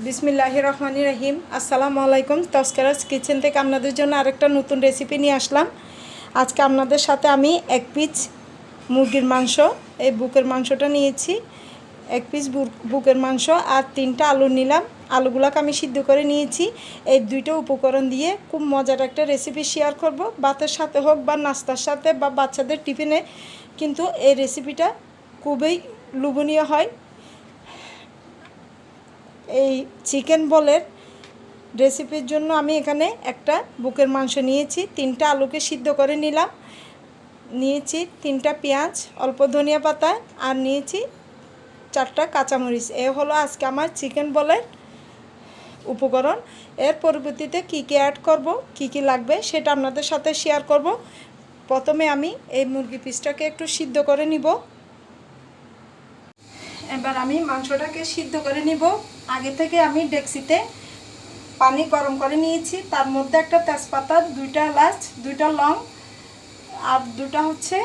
বিসমিল্লাহ রহমানি রহিম আসসালামু আলাইকুম তস্কারাজ কিচেন থেকে আপনাদের জন্য আরেকটা নতুন রেসিপি নিয়ে আসলাম। আজকে আপনাদের সাথে আমি এক পিস মুরগির মাংস, এই বুকের মাংসটা নিয়েছি। এক পিস বুকের মাংস আর তিনটা আলু নিলাম। আলুগুলোকে আমি সিদ্ধ করে নিয়েছি। এই দুইটা উপকরণ দিয়ে খুব মজার একটা রেসিপি শেয়ার করব। ভাতের সাথে হোক বা নাস্তার সাথে বা বাচ্চাদের টিফিনে। কিন্তু এই রেসিপিটা খুবই লোভনীয় হয়। এই চিকেন বলের রেসিপির জন্য আমি এখানে একটা বুকের মাংস নিয়েছি, তিনটা আলুকে সিদ্ধ করে নিলাম। নিয়েছি তিনটা পেঁয়াজ, অল্প ধনিয়া পাতা আর নিয়েছি চারটা কাঁচামরিচ। এ হলো আজকে আমার চিকেন বলের উপকরণ। এর পরবর্তীতে কী কী অ্যাড করব, কি কি লাগবে সেটা আপনাদের সাথে শেয়ার করব। প্রথমে আমি এই মুরগি পিসটাকে একটু সিদ্ধ করে নিব। এবার আমি মাংসটাকে সিদ্ধ করে নিব। আগে থেকে আমি ডেক্সিতে পানি গরম করে নিয়েছি। তার মধ্যে একটা তেজপাতা, দুইটা লাচ দুইটা লং, আর দুটা হচ্ছে,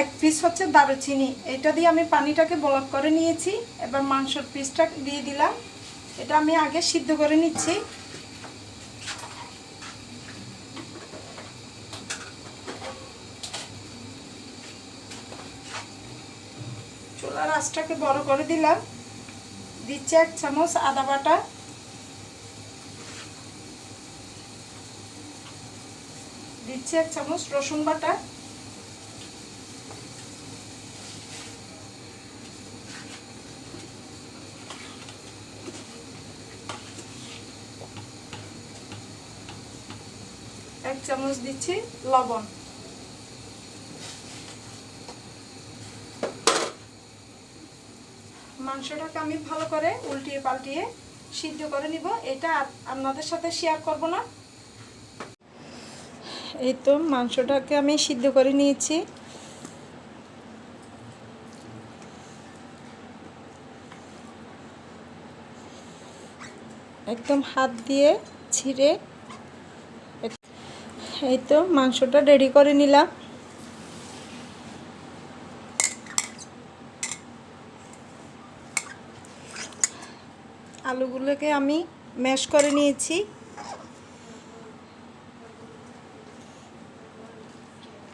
এক পিস হচ্ছে দারুচিনি। এটা দিয়ে আমি পানিটাকে বলক করে নিয়েছি। এবার মাংসর পিসটা দিয়ে দিলাম। এটা আমি আগে সিদ্ধ করে নিচ্ছি। আঁচটাকে বড় করে দিলাম। দিচ্ছি এক চামচ আদা বাটা। দিচ্ছি এক চামচ রসুন বাটা। এক চামচ দিচ্ছি লবণ। মাংসটাকে আমি ভালো করে উল্টিয়ে পাল্টিয়ে সিদ্ধ করে নিব। এটা আপনাদের সাথে শেয়ার করব না। এই তো মাংসটাকে আমি সিদ্ধ করে নিয়েছি। একদম হাত দিয়ে ছিঁড়ে। এই তো মাংসটা রেডি করে নিলাম। আলুগুলোকে আমি ম্যাশ করে নিয়েছি।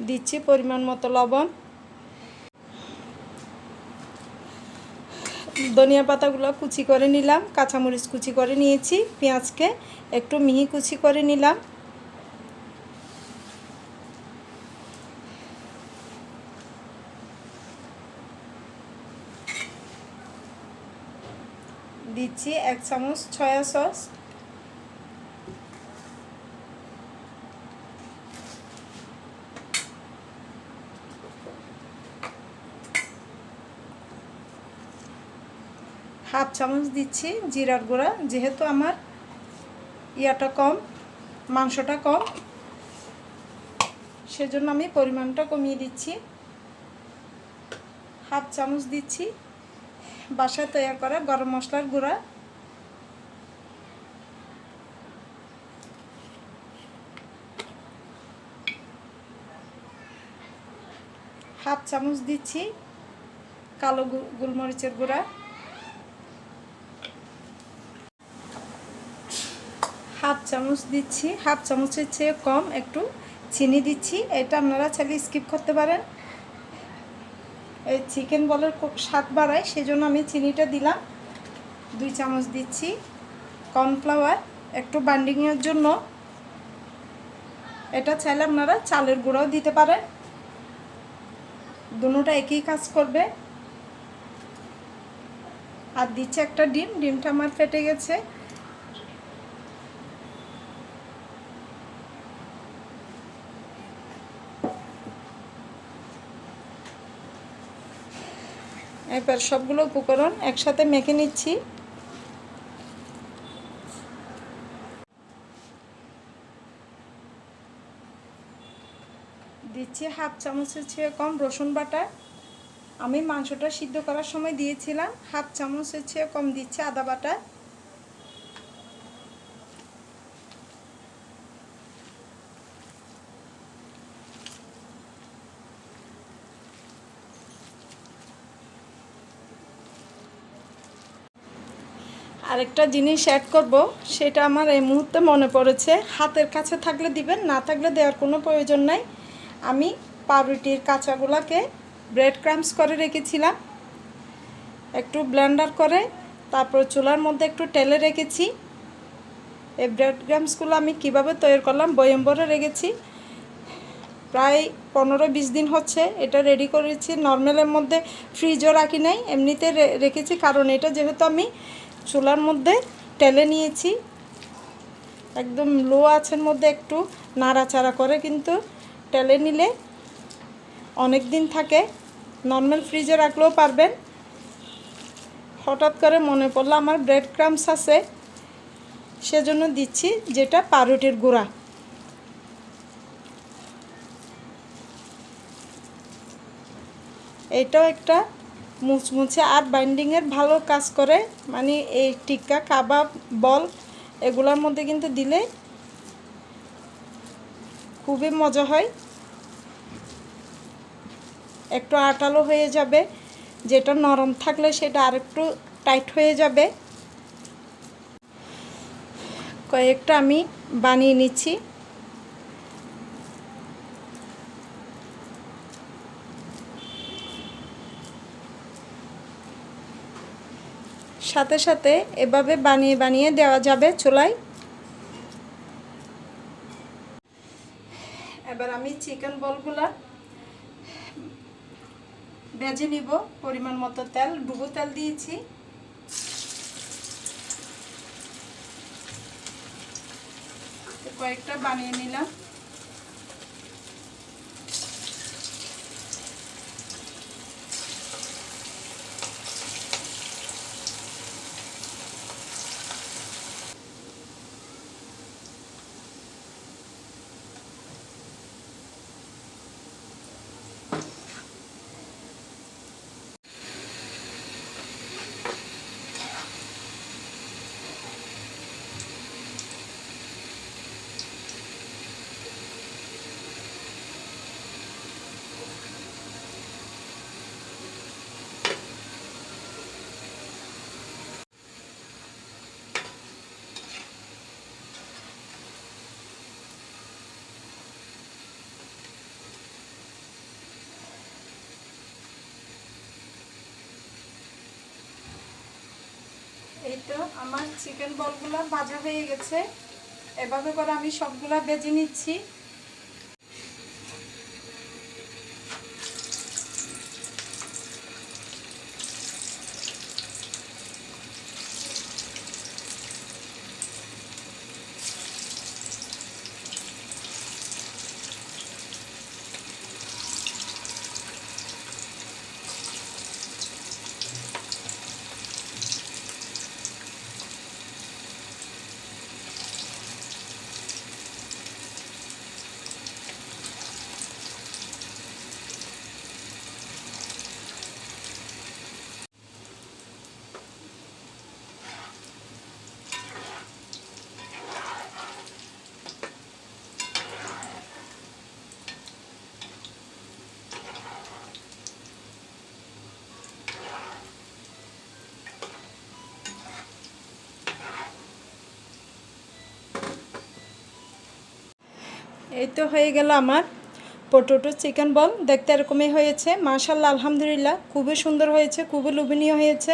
দিচ্ছি পরিমাণ মতো লবণ। ধনিয়া পাতাগুলো কুচি করে নিলাম, কাঁচামরিচ কুচি করে নিয়েছি, পেঁয়াজকে একটু মিহি কুচি করে নিলাম। দিচ্ছি এক চামচ সয়া সস। হাফ চামচ দিচ্ছি জিরার গুঁড়া, যেহেতু আমার ইয়াটা কম, মাংসটা কম, সেজন্য আমি পরিমাণটা কমিয়ে দিচ্ছি। হাফ চামচ দিচ্ছি বাসায় তৈরি করা গরম মশলার গুঁড়া। হাফ চামচ দিচ্ছি কালো গোলমরিচের গুঁড়া। হাফ চামচ দিচ্ছি, হাফ চামচের চেয়ে কম একটু চিনি দিচ্ছি। এটা আপনারা চাইলে স্কিপ করতে পারেন। চিকেন বলের স্বাদ বাড়ায়, সেজন্য আমি চিনিটা দিলাম। দুই চামচ দিচ্ছি কর্নফ্লাওয়ার, একটু বান্ডিংয়ের জন্য। এটা চাইলে আপনারা চালের গুঁড়াও দিতে পারেন। দুটোটা একই কাজ করবে। আর দিচ্ছে একটা ডিম, ডিমটা আমার ফেটে গেছে। এবার সবগুলো উপকরণ একসাথে মেখে নিচ্ছি। দিচ্ছি হাফ চামচের চেয়ে কম রসুন বাটা। আমি মাংসটা সিদ্ধ করার সময় দিয়েছিলাম, হাফ চামচের চেয়ে কম দিচ্ছি আদা বাটা। আরেকটা জিনিস অ্যাড করব, সেটা আমার এই মুহূর্তে মনে পড়েছে। হাতের কাছে থাকলে দিবেন, না থাকলে দেওয়ার কোনো প্রয়োজন নাই। আমি পাউরুটির কাঁচাগুলোকে ব্রেড ক্রামস করে রেখেছিলাম। একটু ব্লেন্ডার করে, তারপর চুলার মধ্যে একটু তেলে রেখেছি। এই ব্রেড ক্রামসগুলো আমি কীভাবে তৈরি করলাম বয়ম ভরে রেখেছি। প্রায় পনেরো বিশ দিন হচ্ছে, এটা রেডি করেছি। নর্মালের মধ্যে ফ্রিজও রাখি নাই, এমনিতে রেখেছি। কারণ এটা যেহেতু আমি চুলার মধ্যে টেলে নিয়েছি। একদম লো আছের মধ্যে একটু নাড়াচাড়া করে কিন্তু টেলে নিলে অনেক দিন থাকে। নর্মাল ফ্রিজে রাখলেও পারবেন। হঠাৎ করে মনে পড়ল, আমার ব্রেড ক্রামস আছে। সেজন্য দিচ্ছি যেটা পাউরুটির গুঁড়া। এটাও একটা মুচমুচে আর বাইন্ডিংয়ের ভালো কাজ করে। মানে এই টিক্কা, কাবাব, বল এগুলোর মধ্যে কিন্তু দিলে খুবই মজা হয়। একটু আটালো হয়ে যাবে, যেটা নরম থাকলে সেটা আরেকটু টাইট হয়ে যাবে। কয়েকটা আমি বানিয়ে নিচ্ছি। সাথে সাথে এভাবে বানিয়ে বানিয়ে দেওয়া যাবে চুলায়। এবার আমি চিকেন বলগুলা ভেজে নিব, পরিমাণ মতো তেল, ডুবো তেল দিয়েছি। কয়েকটা বানিয়ে নিলাম। তো আমার চিকেন বলগুলো ভাজা হয়ে গেছে। এভাবে করে আমি সবগুলা বেজে নিচ্ছি। এই তো হয়ে গেল আমার পটোটো চিকেন বল দেখতে এরকমই হয়েছে। মাশাল্লাহ আলহামদুলিল্লাহ, খুবই সুন্দর হয়েছে, খুবই লোভনীয় হয়েছে।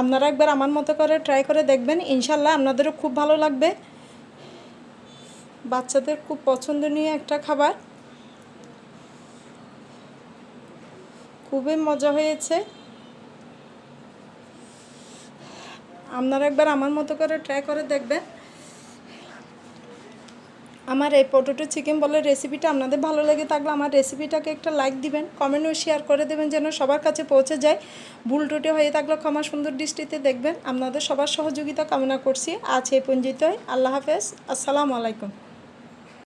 আপনারা একবার আমার মতো করে ট্রাই করে দেখবেন। ইনশাল্লাহ আপনাদেরও খুব ভালো লাগবে। বাচ্চাদের খুব পছন্দনীয় একটা খাবার। খুবই মজা হয়েছে। আপনারা একবার আমার মতো করে ট্রাই করে দেখবেন। আমার এই পটেটো চিকেন বলের রেসিপিটা আপনাদের ভালো লেগে থাকলে আমার রেসিপিটাকে একটা লাইক দিবেন কমেন্ট ও শেয়ার করে দেবেন যেন সবার কাছে পৌঁছে যায়। ভুল টুটে হয়ে থাকলে ক্ষমা সুন্দর দৃষ্টিতে দেখবেন। আপনাদের সবার সহযোগিতা কামনা করছি। আজ এই পঞ্জিত আল্লাহ হাফেজ। আসসালামু আলাইকুম।